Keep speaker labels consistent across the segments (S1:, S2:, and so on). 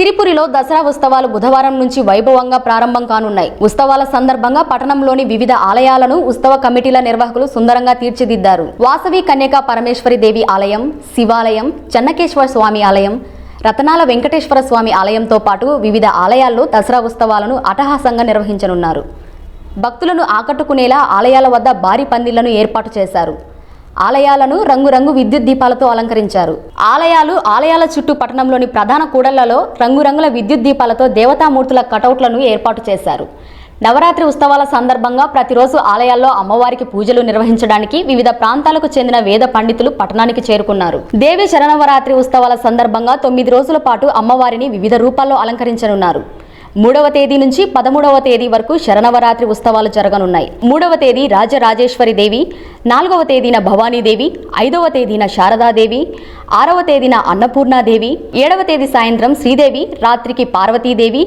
S1: సిరిపురిలో దసరా ఉత్సవాలు బుధవారం నుంచి వైభవంగా ప్రారంభం కానున్నాయి. ఉత్సవాల సందర్భంగా పట్టణంలోని వివిధ ఆలయాలను ఉత్సవ కమిటీల నిర్వాహకులు సుందరంగా తీర్చిదిద్దారు. వాసవి కన్యకా పరమేశ్వరి దేవి ఆలయం శివాలయం చెన్నకేశ్వర స్వామి ఆలయం రతనాల వెంకటేశ్వర స్వామి ఆలయంతో పాటు వివిధ ఆలయాల్లో దసరా ఉత్సవాలను అటహాసంగా నిర్వహించనున్నారు. భక్తులను ఆకట్టుకునేలా ఆలయాల వద్ద భారీ పందిళ్ళను ఏర్పాటు చేశారు. ఆలయాలను రంగురంగు విద్యుత్ దీపాలతో అలంకరించారు. ఆలయాలు ఆలయాల చుట్టూ పట్టణంలోని ప్రధాన కూడళ్ళలో రంగురంగుల విద్యుత్ దీపాలతో దేవతామూర్తుల కటౌట్లను ఏర్పాటు చేశారు. నవరాత్రి ఉత్సవాల సందర్భంగా ప్రతిరోజు ఆలయాల్లో అమ్మవారికి పూజలు నిర్వహించడానికి వివిధ ప్రాంతాలకు చెందిన వేద పండితులు పట్టణానికి చేరుకున్నారు. దేవి శరణవరాత్రి ఉత్సవాల సందర్భంగా తొమ్మిది రోజుల పాటు అమ్మవారిని వివిధ రూపాల్లో అలంకరించనున్నారు. మూడవ తేదీ నుంచి పదమూడవ తేదీ వరకు శరణవరాత్రి ఉత్సవాలు జరగనున్నాయి. మూడవ తేదీ రాజరాజేశ్వరి దేవి నాలుగవ తేదీన భవానీదేవి ఐదవ తేదీన శారదాదేవి ఆరవ తేదీన అన్నపూర్ణాదేవి ఏడవ తేదీ సాయంత్రం శ్రీదేవి రాత్రికి పార్వతీదేవి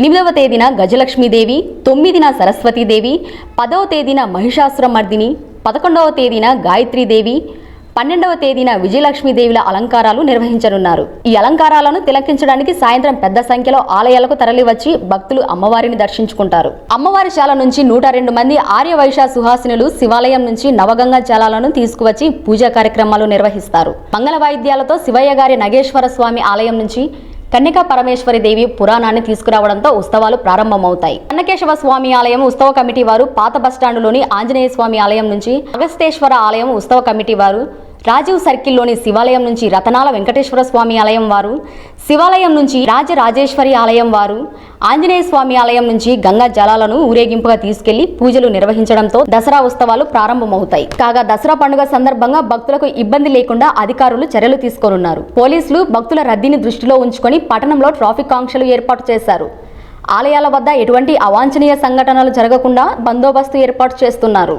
S1: ఎనిమిదవ తేదీన గజలక్ష్మీదేవి తొమ్మిదిన సరస్వతీదేవి పదవ తేదీన మహిషాసురమర్దిని పదకొండవ తేదీన గాయత్రీదేవి పన్నెండవ తేదీన విజయలక్ష్మీదేవిల అలంకారాలు నిర్వహించనున్నారు. ఈ అలంకారాలను తిలకించడానికి సాయంత్రం పెద్ద సంఖ్యలో ఆలయాలకు తరలివచ్చి భక్తులు అమ్మవారిని దర్శించుకుంటారు. అమ్మవారి శాల నుంచి నూట రెండు మంది ఆర్య సుహాసినులు శివాలయం నుంచి నవగంగా జలాలను తీసుకువచ్చి పూజా కార్యక్రమాలు నిర్వహిస్తారు. మంగళ వాయిద్యాలతో శివయ్య గారి నగేశ్వర స్వామి ఆలయం నుంచి కన్యకా పరమేశ్వరి దేవి పురాణాన్ని తీసుకురావడంతో ఉత్సవాలు ప్రారంభమవుతాయి. అన్నకేశవ స్వామి ఆలయం ఉత్సవ కమిటీ వారు పాత బస్టాండులోని ఆంజనేయ స్వామి ఆలయం నుంచి అగస్తేశ్వర ఆలయం ఉత్సవ కమిటీ వారు రాజీవ్ సర్కిల్లోని శివాలయం నుంచి రతనాల వెంకటేశ్వర స్వామి ఆలయం వారు శివాలయం నుంచి రాజరాజేశ్వరి ఆలయం వారు ఆంజనేయ స్వామి ఆలయం నుంచి గంగా జలాలను ఊరేగింపుగా తీసుకెళ్ళి పూజలు నిర్వహించడంతో దసరా ఉత్సవాలు ప్రారంభమవుతాయి. కాగా దసరా పండుగ సందర్భంగా భక్తులకు ఇబ్బంది లేకుండా అధికారులు చర్యలు తీసుకోనున్నారు. పోలీసులు భక్తుల రద్దీని దృష్టిలో ఉంచుకొని పట్టణంలో ట్రాఫిక్ ఆంక్షలు ఏర్పాటు చేశారు. ఆలయాల వద్ద ఎటువంటి అవాంఛనీయ సంఘటనలు జరగకుండా బందోబస్తు ఏర్పాటు చేస్తున్నారు.